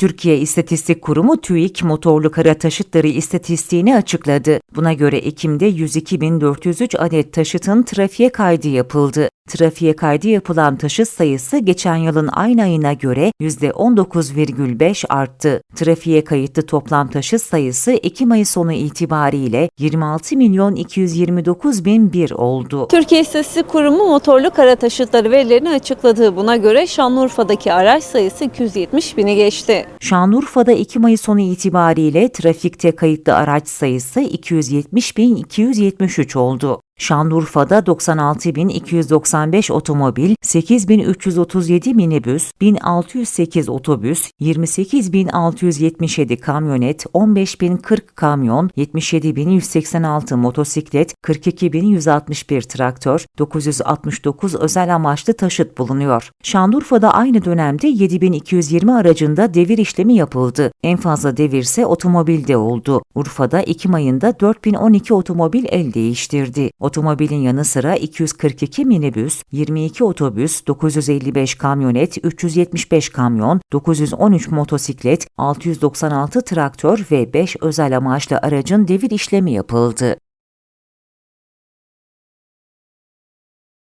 Türkiye İstatistik Kurumu TÜİK motorlu kara taşıtları istatistiğini açıkladı. Buna göre Ekim'de 102.403 adet taşıtın trafiğe kaydı yapıldı. Trafiğe kaydı yapılan taşıt sayısı geçen yılın aynı ayına göre %19,5 arttı. Trafiğe kayıtlı toplam taşıt sayısı Ekim ayı sonu itibariyle 26 milyon 229 bin bir oldu. Türkiye İstatistik Kurumu motorlu kara taşıtları verilerini açıkladı. Buna göre Şanlıurfa'daki araç sayısı 270 bini geçti. Şanlıurfa'da Ekim ayı sonu itibariyle trafikte kayıtlı araç sayısı 270.273 oldu. Şanlıurfa'da 96.295 otomobil, 8.337 minibüs, 1.608 otobüs, 28.677 kamyonet, 15.040 kamyon, 77.186 motosiklet, 42.161 traktör, 969 özel amaçlı taşıt bulunuyor. Şanlıurfa'da aynı dönemde 7.220 aracında devir işlemi yapıldı. En fazla devirse otomobilde oldu. Urfa'da Ekim ayında 4012 otomobil el değiştirdi. Otomobilin yanı sıra 242 minibüs, 22 otobüs, 955 kamyonet, 375 kamyon, 913 motosiklet, 696 traktör ve 5 özel amaçlı aracın devir işlemi yapıldı.